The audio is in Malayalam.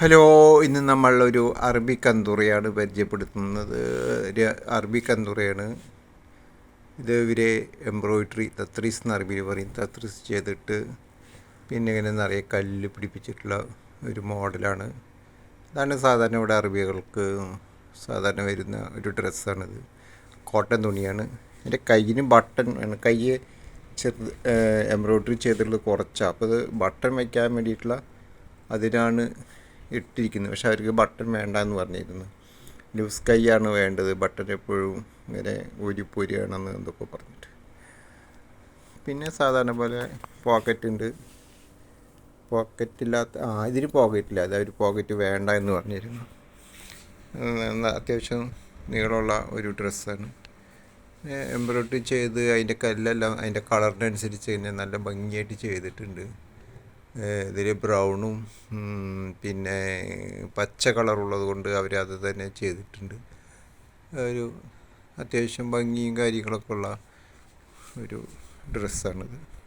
ഹലോ ഇന്ന് നമ്മൾ ഒരു അറബി കന്തുറയാണ് പരിചയപ്പെടുത്തുന്നത്. ഒരു അറബി കന്തുറയാണ്. ഇത് ഇവരെ എംബ്രോയിഡറി തത്രീസ് എന്ന് അറബിയിൽ പറയും. തത്രീസ് ചെയ്തിട്ട് പിന്നെ ഇങ്ങനെ നിറയെ കല്ല് പിടിപ്പിച്ചിട്ടുള്ള ഒരു മോഡലാണ്. അതാണ് സാധാരണ ഇവിടെ അറബികൾക്ക് സാധാരണ വരുന്ന ഒരു ഡ്രസ്സാണിത്. കോട്ടൺ തുണിയാണ്. എന്റെ കയ്യിന് ബട്ടൺ ആണ്. കൈ ചെറുത് എംബ്രോയിഡറി ചെയ്തിട്ടുള്ളത് കുറച്ചാണ് അപ്പോൾ ഇത് ബട്ടൺ വയ്ക്കാൻ വേണ്ടിയിട്ടുള്ള അതിനാണ് ഇട്ടിരിക്കുന്നത് പക്ഷെ അവർക്ക് ബട്ടൺ വേണ്ട എന്ന് പറഞ്ഞിരുന്നു. ലൂസ് കൈയാണ് വേണ്ടത്. ബട്ടൺ എപ്പോഴും ഇങ്ങനെ ഊരിപ്പോരിയാണെന്ന് എന്തൊക്കെ പറഞ്ഞിട്ട്. പിന്നെ സാധാരണ പോലെ പോക്കറ്റ് ഉണ്ട്. പോക്കറ്റ് ഇല്ലാത്ത ആ ഇതിന് പോക്കറ്റ് ഇല്ല. അതായത് പോക്കറ്റ് വേണ്ട എന്ന് പറഞ്ഞിരുന്നു. അത്യാവശ്യം നീളമുള്ള ഒരു ഡ്രസ്സാണ് എംബ്രോയിഡറി ചെയ്ത് അതിന്റെ കല്ലെല്ലാം അതിന്റെ കളറിനനുസരിച്ച് തന്നെ നല്ല ഭംഗിയായിട്ട് ചെയ്തിട്ടുണ്ട്. ഇതിൽ ബ്രൗണും പിന്നെ പച്ച കളറുള്ളത് കൊണ്ട് അവർ അത് തന്നെ ചെയ്തിട്ടുണ്ട്. ഒരു അത്യാവശ്യം ഭംഗിയും കാര്യങ്ങളൊക്കെ ഉള്ള ഒരു ഡ്രസ്സാണിത്.